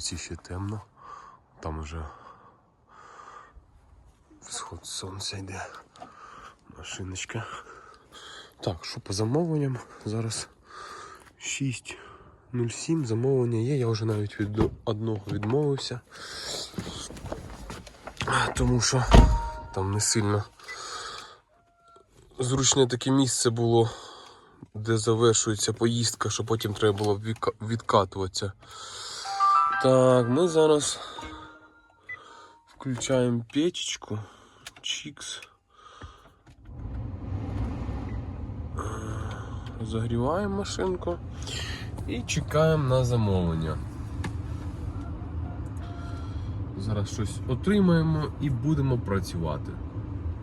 Вулиці ще темно. Там уже сход сонця йде. Машиночка. Так, що по замовленням? Зараз 6.07. Замовлення є. Я вже навіть від одного відмовився. Тому що там не сильно зручне таке місце було де завершується поїздка, що потім треба було відкатуватися. Так, ми зараз включаємо печечку. Чікс. Е, Загріваємо машинку і чекаємо на замовлення. Зараз щось отримаємо і будемо працювати.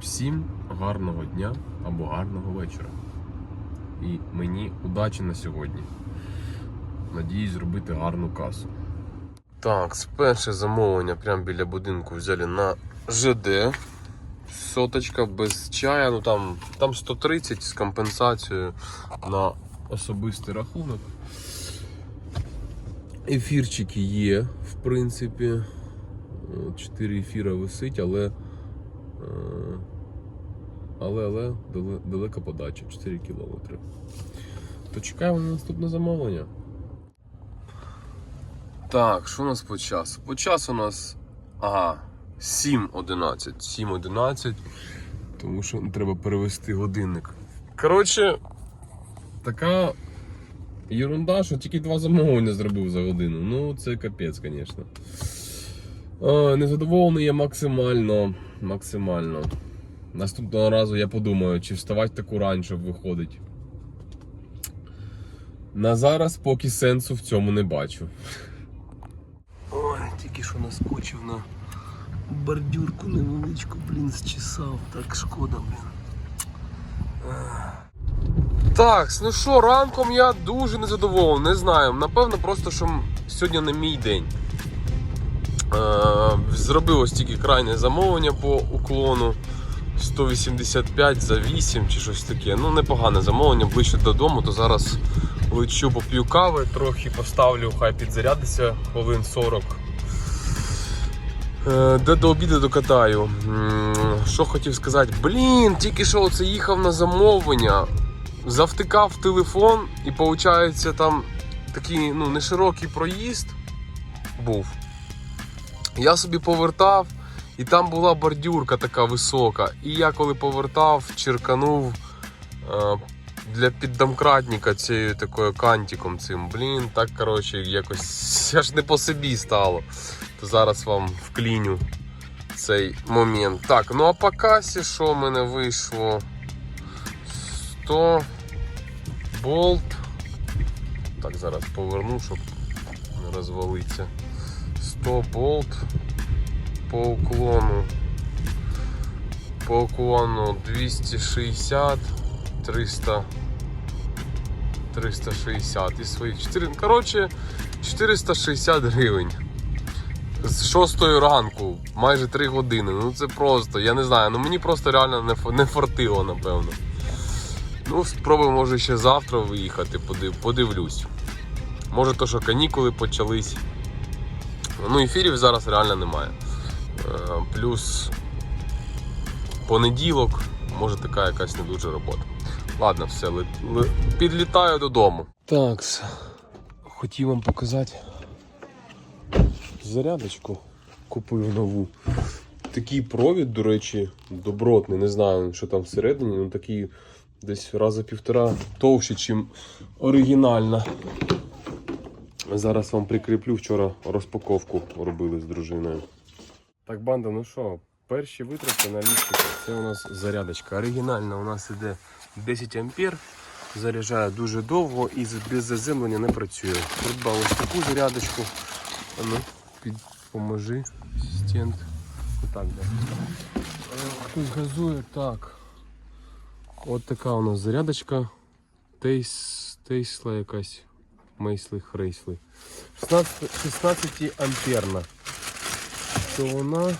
Всім гарного дня або гарного вечора. І мені удачі на сьогодні. Надіюсь зробити гарну касу. Так, перше замовлення прямо біля будинку взяли на ЖД. Соточка без чая, ну там, там 130 з компенсацією на особистий рахунок. Ефірчики є, в принципі. 4 ефіра висить, але. е, але, але далека подача 4 кілометри. То чекаємо на наступне замовлення. Так, що у нас по часу? По часу у нас. Ага, 7.11. 7.11. Тому що треба перевести годинник. Коротше, така ерунда, що тільки два замовлення зробив за годину. Ну, це капець, звісно. Незадоволений я максимально. Максимально. Наступного разу я подумаю, чи вставати таку рань, щоб виходить. На зараз поки сенсу в цьому не бачу. Тільки що наскочив на бордюрку невеличку, блін, зчесав. Так шкода, блін. Так, ну що, ранком я дуже незадоволений, не знаю. Напевно, просто що сьогодні не мій день. Е, зробив ось тільки крайнє замовлення по уклону 185 за 8 чи щось таке. Ну, непогане замовлення, ближче додому, то зараз лечу поп'ю кави, трохи поставлю, хай підзарядиться хвилин 40. Е, Де до обіду докатаю. Що хотів сказати? Блін, тільки що оце їхав на замовлення, завтикав телефон і виходить там такий ну, неширокий проїзд був. Я собі повертав, і там була бордюрка така висока. І я коли повертав, черканув е, для піддомкратника цією такою кантиком цим. Блін, так коротше, якось аж не по собі стало. Зараз вам вкліню цей момент. Так, ну а по касі, що в мене вийшло? 100 болт. Так, зараз поверну, щоб не розвалитися. 100 болт по уклону. По уклону 260, 300, 360 і своїх 4. Коротше, 460 гривень. З 6 ранку, майже 3 години. Ну це просто, я не знаю, ну мені просто реально не, не фартило, напевно. Ну, спробую, може, ще завтра виїхати, подив, подивлюсь. Може, то, що канікули почались. Ну, ефірів зараз реально немає. Е, Плюс понеділок, може така якась не дуже робота. Ладно, все, підлітаю додому. Так, хотів вам показати зарядочку. Купив нову. Такий провід, до речі, добротний, не знаю, що там всередині, ну такий десь раза півтора товщий, ніж оригінальна. Зараз вам прикріплю, вчора розпаковку робили з дружиною. Так, банда, ну що, перші витрати на лічику. Це у нас зарядочка. Оригінальна у нас іде 10 ампер. Заряджає дуже довго і без заземлення не працює. Придбав ось таку зарядочку. Ну, поможи, стенд. Отак, да. Е, Хтось газує так. От така у нас зарядочка. Тейс, тейсла якась. Мейсли хрейсли. 16, 16 амперна. То вона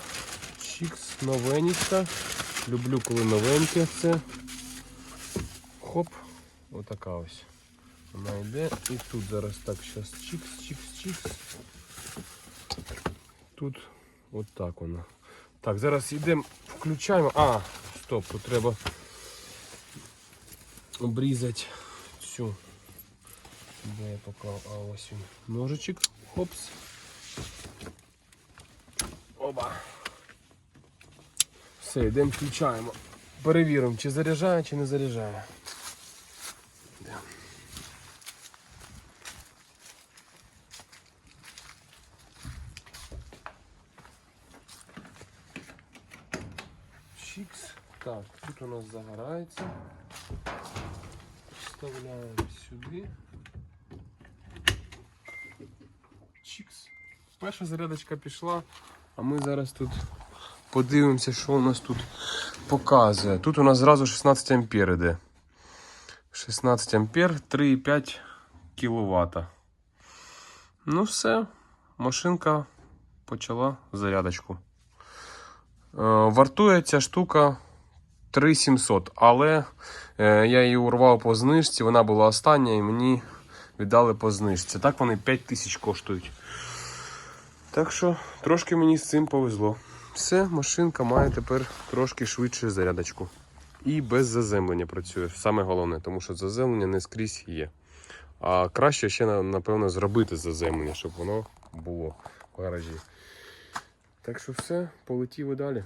чікс новенька. Люблю, коли новеньке це. Хоп, отака ось. Вона йде і тут зараз так, зараз чікс, чікс, чікс. Тут от так вона. Так, зараз йдемо, включаємо. А, стоп, треба обрізати цю. Де я поклав? А ось він. Ножичок. Хопс. Оба. Все, йдемо включаємо. Перевіримо, чи заряджає, чи не заряджає. Йдемо. Чікс. Так, тут у нас загорається. Вставляємо сюди. Чікс. Перша зарядочка пішла, а ми зараз тут подивимося, що у нас тут показує. Тут у нас зразу 16 ампер іде. 16 ампер, 3,5 кВт. Ну все, машинка почала зарядочку. Е, Вартує ця штука 3700, але е, я її урвав по знижці, вона була остання і мені віддали по знижці. Так вони 5000 коштують. Так що трошки мені з цим повезло. Все, машинка має тепер трошки швидше зарядочку. І без заземлення працює. Саме головне, тому що заземлення не скрізь є. А краще ще, напевно, зробити заземлення, щоб воно було в гаражі. Так що все, полетів і далі.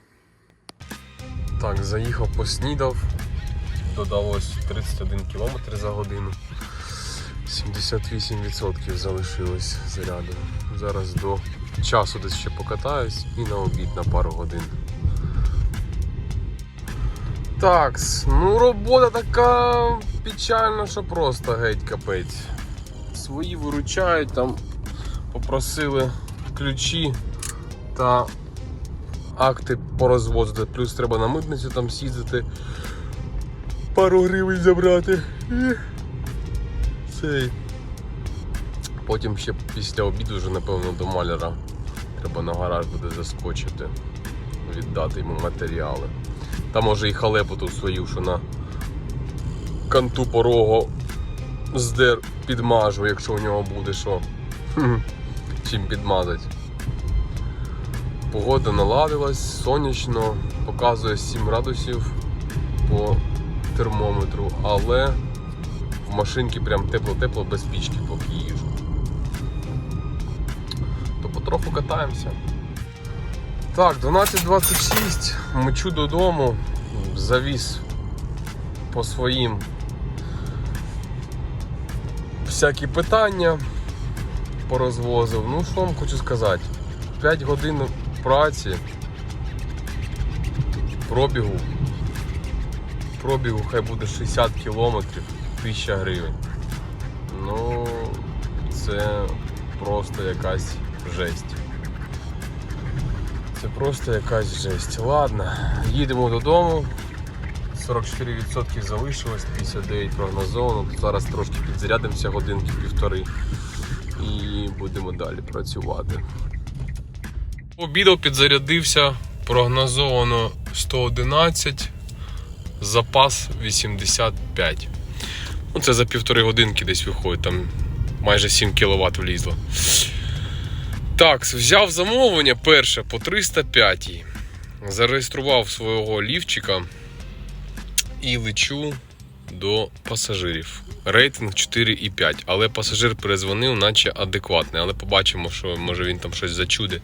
Так, заїхав, поснідав. Додалось 31 км за годину. 78% залишилось заряду. Зараз до часу десь ще покатаюсь і на обід на пару годин. Так, ну робота така печальна, що просто геть капець. Свої виручають, там попросили ключі та акти порозвозити. Плюс треба на митницю там сідати, пару гривень забрати. І цей. Потім ще після обіду вже напевно до маляра. Треба на гараж буде заскочити, віддати йому матеріали. Та може і халепу тут свою, що на канту порогу здер підмажу, якщо у нього буде що. Чим підмазати. Погода наладилась, сонячно, показує 7 градусів по термометру, але в машинці прям тепло-тепло без пічки поки їжу. Потроху катаємося. Так, 12.26, мчу додому, завіз по своїм всякі питання порозвозив. Ну, що вам хочу сказати, 5 годин праці, пробігу, пробігу хай буде 60 кілометрів, 1000 гривень. Ну, це просто якась жесть. Це просто якась жесть. Ладно, їдемо додому. 44% залишилось, 59 прогнозовано. Зараз трошки підзарядимося годинки півтори і будемо далі працювати. Обідав, підзарядився, прогнозовано 111, запас 85. Ну, це за півтори годинки десь виходить, там майже 7 кВт влізло. Так, взяв замовлення перше по 305. Зареєстрував свого лівчика і лечу до пасажирів. Рейтинг 4,5. Але пасажир перезвонив, наче адекватний. Але побачимо, що може він там щось зачуде.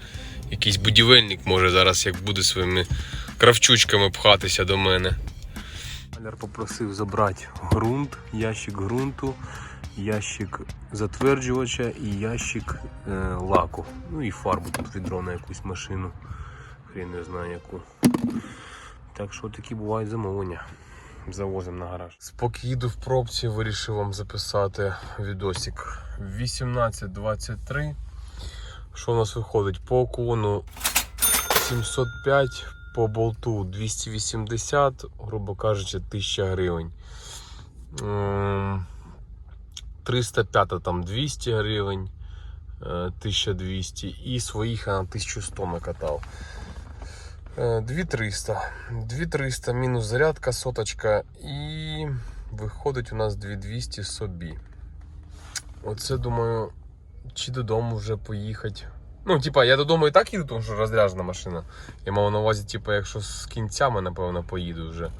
Якийсь будівельник може зараз, як буде своїми кравчучками пхатися до мене. Маляр попросив забрати ґрунт, ящик ґрунту, ящик затверджувача і ящик е, лаку. Ну і фарбу тут відро на якусь машину. Хрін не знаю яку. Так що такі бувають замовлення. Завозимо на гараж. Поки їду в пробці, вирішив вам записати відосик 18.23. Що у нас виходить? По окону 705, по болту 280, грубо кажучи, 1000 гривень. Ем, 305 там 200 гривень, е, 1200 і своїх на 1100 накатав. Е, 2300. 2300 мінус зарядка, соточка і виходить у нас 2200 собі. Оце думаю, чи додому вже поїхати. Ну, типа, я додому і так їду, тому що розряджена машина. Я мав на увазі, типа, якщо з кінцями, напевно, поїду вже.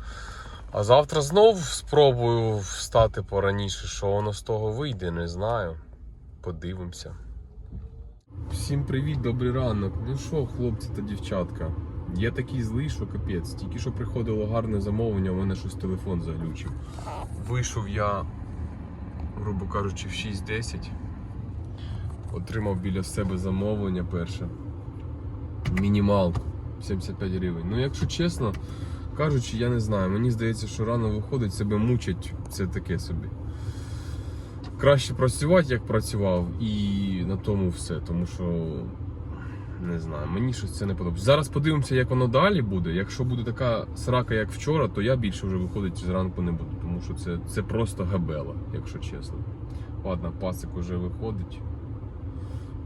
А завтра знов спробую встати пораніше, що воно з того вийде, не знаю. Подивимося. Всім привіт, добрий ранок. Ну що, хлопці та дівчатка? Я такий злий, що капець. Тільки що приходило гарне замовлення, у мене щось телефон заглючив. Вийшов я, грубо кажучи, в 6.10. Отримав біля себе замовлення перше. Мінімалку 75 гривень. Ну, якщо чесно кажучи, я не знаю. Мені здається, що рано виходить, себе мучить, це таке собі. Краще працювати, як працював, і на тому все. Тому що не знаю, мені щось це не подобається. Зараз подивимося, як воно далі буде. Якщо буде така срака, як вчора, то я більше вже виходити зранку не буду, тому що це, це просто габела, якщо чесно. Ладно, пасик уже виходить.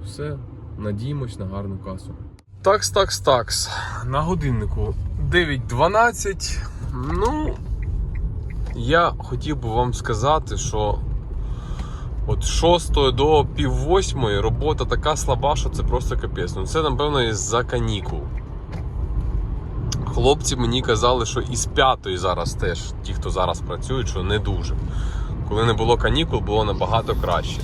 Все, надіємось на гарну касу. Такс, такс, такс. На годиннику 9.12. Ну, я хотів би вам сказати, що от з 6 до пів восьмої робота така слаба, що це просто капець. Ну це, напевно, із-за канікул. Хлопці мені казали, що із п'ятої зараз теж, ті, хто зараз працюють, що не дуже. Коли не було канікул, було набагато краще.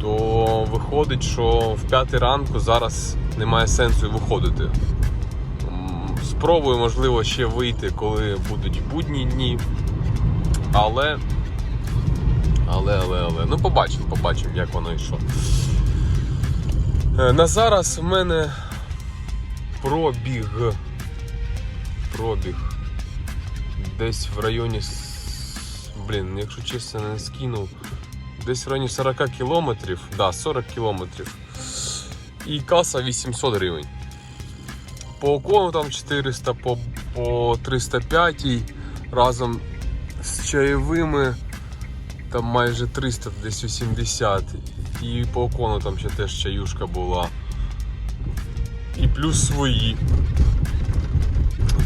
То виходить, що в п'ятій ранку зараз немає сенсу виходити. Спробую, можливо, ще вийти, коли будуть будні дні. Але. Але, але, але. Ну, побачимо, побачимо, як воно і. Е, На зараз в мене пробіг. Пробіг. Десь в районі. Блін, якщо чесно, не скинув. Десь в районі 40 кілометрів. Да, 40 кілометрів. І каса 800 гривень. По окону там 400, по, по 305 разом з чайовими там майже 300, десь 80. І по окону там ще теж чаюшка була. І плюс свої.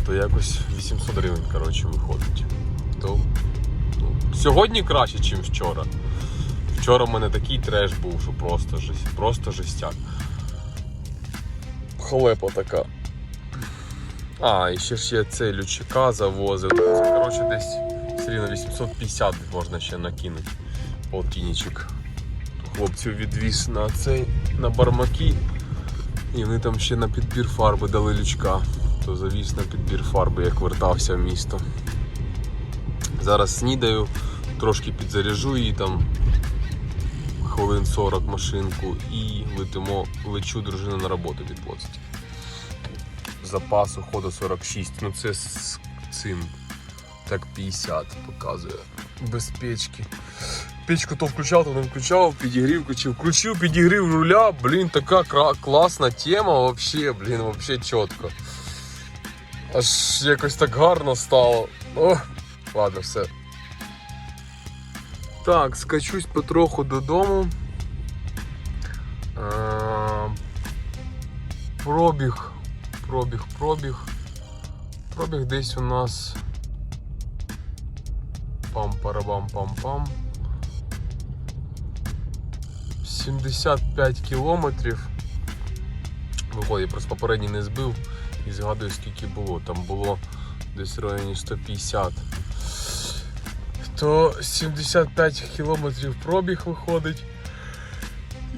То якось 800 гривень, коротше, виходить. То ну, сьогодні краще, ніж вчора. Вчора в мене такий треш був, що просто жесть, просто жестяк. Халепа така. А, і ще ж я цей лючика завозив. Це, коротше, десь все рівно 850 можна ще накинути. Полтинничок. Хлопців відвіз на цей, на бармаки. І вони там ще на підбір фарби дали лючка. То завіз на підбір фарби, як вертався в місто. Зараз снідаю, трошки підзаряжу її там хвилин 40 машинку і летимо, лечу дружину на роботу відвозити. Запас уходу 46. Ну це з цим. Так 50 показує. Без печки. Печку то включав, то не включав, підігрів, включив. Включив, підігрів руля. Блін, така класна тема вообще, блін, вообще чітко. Аж якось так гарно стало. О, ладно, все. Так, скачусь потроху додому. Е, Пробіг, пробіг, пробіг. Пробіг десь у нас. Пам-парабам-пам-пам. 75 кілометрів. Виходить, я просто попередній не збив і згадую, скільки було. Там було десь в районі 150 то 75 кілометрів пробіг виходить.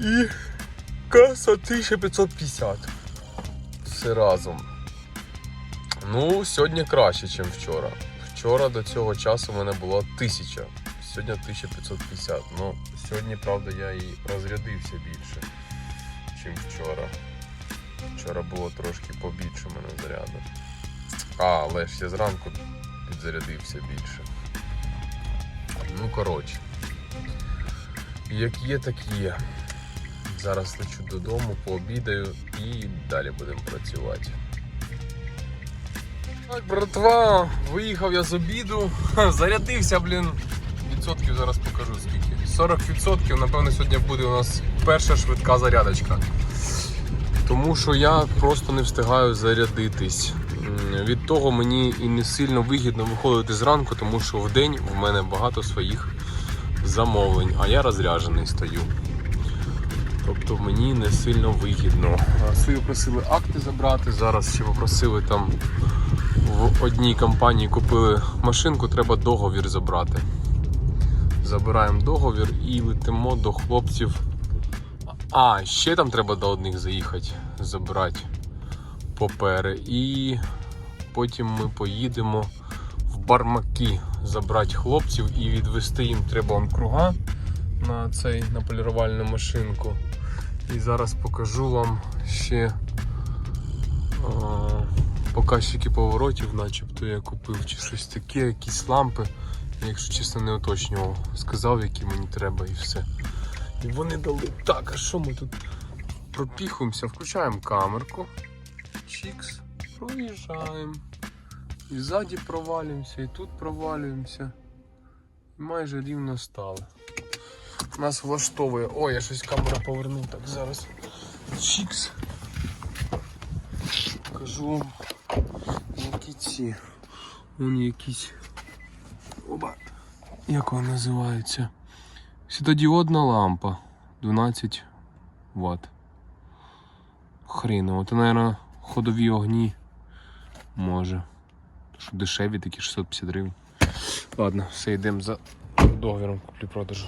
І каса 1550. Все разом. Ну, сьогодні краще, ніж вчора. Вчора до цього часу в мене було 1000. Сьогодні 1550. Ну, сьогодні, правда, я і розрядився більше, ніж вчора. Вчора було трошки побільше мене заряду. А, але ж я зранку підзарядився більше. Ну, коротше. Як є, так є. Зараз лечу додому, пообідаю і далі будемо працювати. Так, братва, виїхав я з обіду. Зарядився, блін. Відсотків зараз покажу скільки. 40% напевно сьогодні буде у нас перша швидка зарядочка. Тому що я просто не встигаю зарядитись. Того мені і не сильно вигідно виходити зранку, тому що в день в мене багато своїх замовлень, а я розряджений стою. Тобто мені не сильно вигідно. А Свої просили акти забрати. Зараз ще попросили там в одній компанії купили машинку, треба договір забрати. Забираємо договір і летимо до хлопців. А, ще там треба до одних заїхати, забрати папери. І потім ми поїдемо в бармаки забрати хлопців і відвести їм треба он круга на цей на полірувальну машинку. І зараз покажу вам ще а, показчики поворотів, начебто я купив чи щось таке, якісь лампи. Я, якщо чесно, не уточнював. Сказав, які мені треба і все. І вони дали. Так, а що ми тут пропіхуємося? Включаємо камерку. Чікс, проїжджаємо. І ззаді провалюємося, і тут провалюємося. Майже рівно стали. Нас влаштовує. Ой, я щось камера повернув так зараз. Чікс. Кажу вам, які ці. Вон якісь. Оба. Як вона називається? Світодіодна лампа. 12 Вт. Хріново. Це, мабуть, ходові огні. Може. Що дешеві такі 650 гривень. Ладно, все йдемо за договіром куплі-продажу.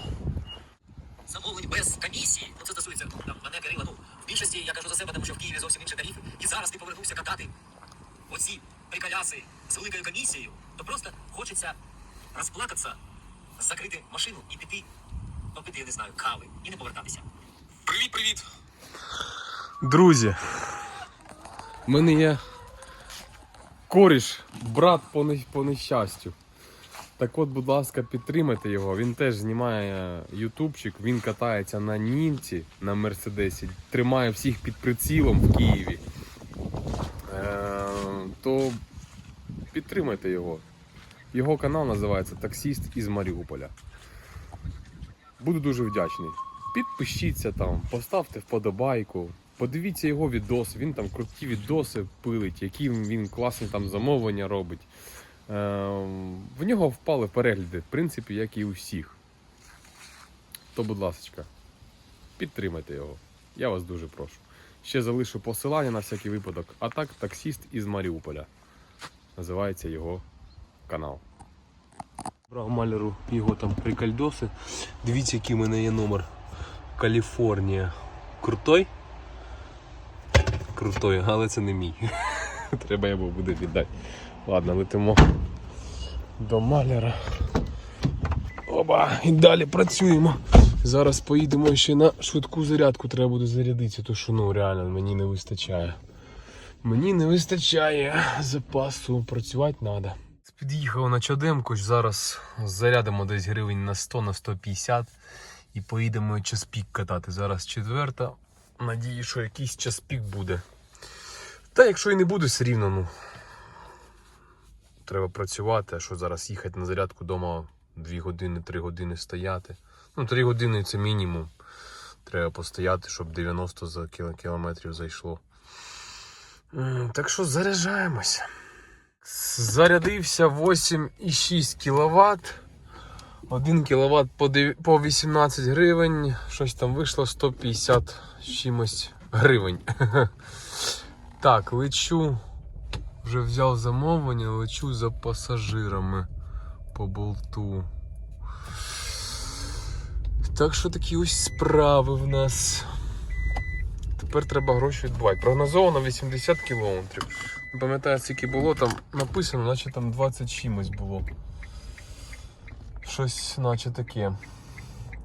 замовлень без комісії. Ну це стосується там мене Кирила. Ну в більшості я кажу за себе, тому що в Києві зовсім інші тарифи. І зараз ти повернувся катати оці приколяси з великою комісією, то просто хочеться розплакатися, закрити машину і піти, попити, я не знаю, кави і не повертатися. Привіт, привіт! Друзі, в мене є коріш, брат по, не- по нещастю. Так от, будь ласка, підтримайте його. Він теж знімає ютубчик, він катається на німці на Мерседесі, тримає всіх під прицілом в Києві. Е, то підтримайте його. Його канал називається Таксіст із Маріуполя. Буду дуже вдячний. Підпишіться там, поставте вподобайку, подивіться його відоси. Він там круті відоси пилить, які він класні там замовлення робить. Е, в нього впали перегляди, в принципі, як і у всіх. То, будь ласка, підтримайте його. Я вас дуже прошу. Ще залишу посилання на всякий випадок. А так, таксіст із Маріуполя. Називається його канал. Брав маляру його там прикольдоси. Дивіться, який в мене є номер. Каліфорнія. Крутой? Крутой, але це не мій. Треба його буде віддати. Ладно, летимо до маляра. Оба, і далі працюємо. Зараз поїдемо ще на швидку зарядку, треба буде зарядитися, то що ну реально мені не вистачає. Мені не вистачає запасу, працювати треба. Під'їхав на Чадемку, зараз зарядимо десь гривень на 100 на 150 і поїдемо час пік катати. Зараз четверта. Надію, що якийсь час пік буде. Та якщо і не буде, все рівно, ну. Треба працювати, а що зараз їхати на зарядку вдома 2 години, 3 години стояти. Ну, 3 години це мінімум. Треба постояти, щоб 90 за кілометрів зайшло. Так що заряджаємося. Зарядився 8,6 кВт. 1 кВт по 18 гривень. Щось там вийшло 150 з чимось гривень. Так, лечу. Вже взяв замовлення, лечу за пасажирами по болту. Так що такі ось справи в нас. Тепер треба гроші відбувати. Прогнозовано 80 кілометрів. Не пам'ятаю, скільки було там написано, наче там 20 чимось було. Щось наче таке.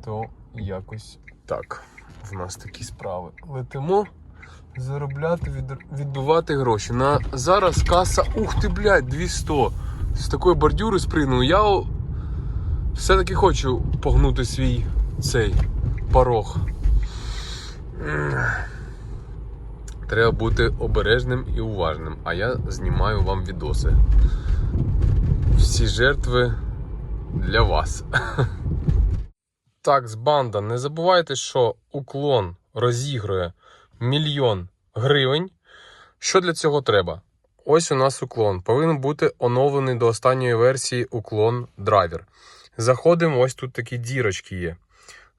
То якось так. В нас такі справи. Летимо заробляти, від, відбивати гроші. На зараз каса, ух ти, блядь, 200. З такої бордюри спригнув. Я все-таки хочу погнути свій цей порог. Треба бути обережним і уважним, а я знімаю вам відоси. Всі жертви для вас. Так, з банда, не забувайте, що уклон розігрує мільйон гривень. Що для цього треба? Ось у нас уклон. Повинен бути оновлений до останньої версії уклон драйвер. Заходимо, ось тут такі дірочки є.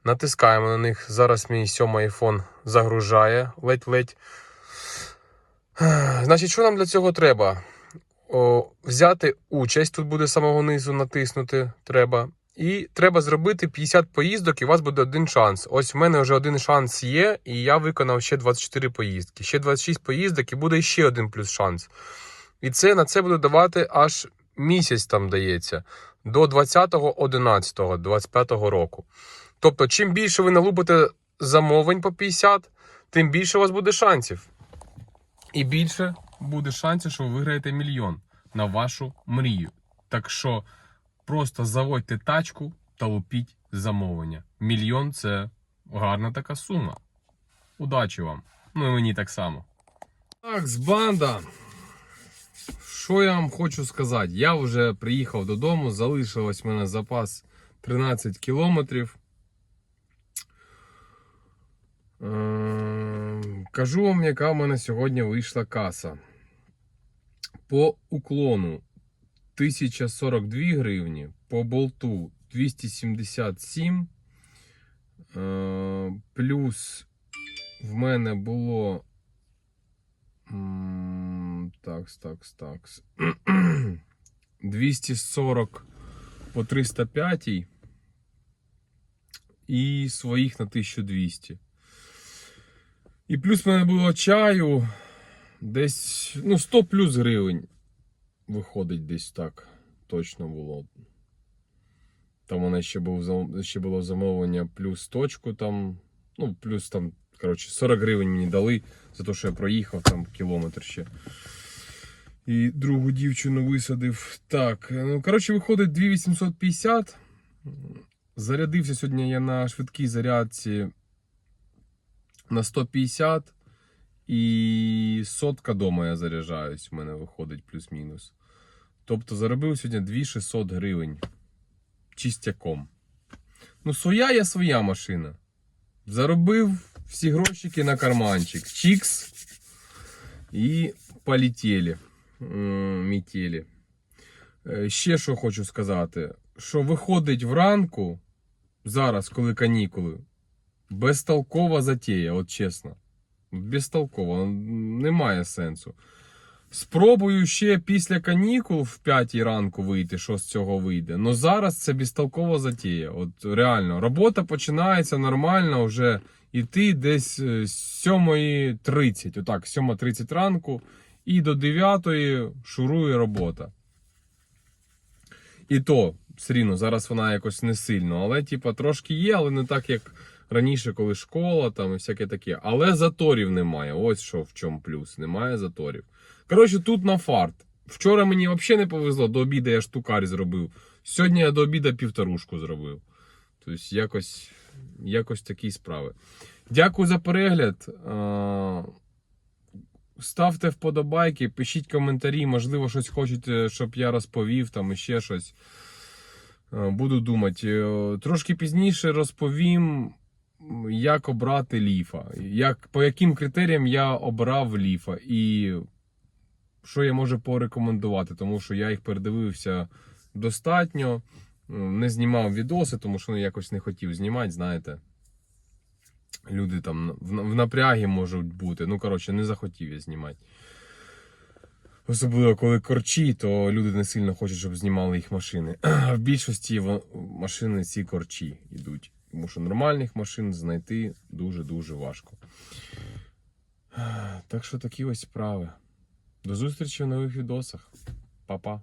Натискаємо на них. Зараз мій сьомий iPhone загружає ледь-ледь. Значить, що нам для цього треба? О, взяти участь, тут буде самого низу натиснути треба. І треба зробити 50 поїздок, і у вас буде один шанс. Ось в мене вже один шанс є, і я виконав ще 24 поїздки. Ще 26 поїздок, і буде ще один плюс шанс. І це на це буду давати аж місяць там дається до 20.11.25 року. Тобто, чим більше ви налупите замовлень по 50, тим більше у вас буде шансів. І більше буде шансів, що ви виграєте мільйон на вашу мрію. Так що просто заводьте тачку та лупіть замовлення. Мільйон це гарна така сума. Удачі вам! Ну і мені так само. Так, з банда. Що я вам хочу сказати? Я вже приїхав додому, залишилось в мене запас 13 кілометрів. Ем, Кажу вам, яка в мене сьогодні вийшла каса. По уклону 1042 гривні, по болту 277. Е, Плюс в мене було. Такс, такс, такс. 240 по 305 і своїх на 1200. І плюс в мене було чаю десь ну, 100 плюс гривень. Виходить десь так. Точно було. Там у мене ще, був, ще було замовлення плюс точку там. Ну, плюс там, коротше, 40 гривень мені дали за те, що я проїхав там кілометр ще. І другу дівчину висадив. Так, ну, коротше, виходить 2850. Зарядився сьогодні я на швидкій зарядці на 150. І сотка дома я заряджаюсь. У мене виходить плюс-мінус. Тобто заробив сьогодні 2600 гривень чистяком. Ну, своя є своя машина. Заробив всі грошики на карманчик. Чікс. І полетіли. М, Метелі. Е, Ще що хочу сказати: що виходить вранку, зараз, коли канікули, безтолкова затея, от чесно. Безтолково, немає сенсу. Спробую ще після канікул в 5 ранку вийти, що з цього вийде. Но зараз це безтолкова затія. От реально, робота починається нормально вже іти десь е, з 7.30, отак, 7.30 ранку, і до 9 шурує робота. І то, все зараз вона якось не сильно, але типа трошки є, але не так, як раніше, коли школа там і всяке таке. Але заторів немає. Ось що в чому плюс. Немає заторів. Коротше, тут на фарт. Вчора мені взагалі не повезло, до обіду я штукарь зробив. Сьогодні я до обіду півторушку зробив. Тобто, якось, якось такі справи. Дякую за перегляд. Ставте вподобайки, пишіть коментарі, можливо, щось хочете, щоб я розповів там і ще щось. Буду думати. Е, Трошки пізніше розповім, як обрати ліфа. Як, по яким критеріям я обрав ліфа і що я можу порекомендувати, тому що я їх передивився достатньо. Не знімав відоси, тому що ну, якось не хотів знімати, знаєте. Люди там в напрягі можуть бути. Ну, коротше, не захотів я знімати. Особливо, коли корчі, то люди не сильно хочуть, щоб знімали їх машини. А В більшості машини ці корчі йдуть. Тому що нормальних машин знайти дуже-дуже важко. Так що такі ось справи. До зустрічі в нових відосах. Па-па.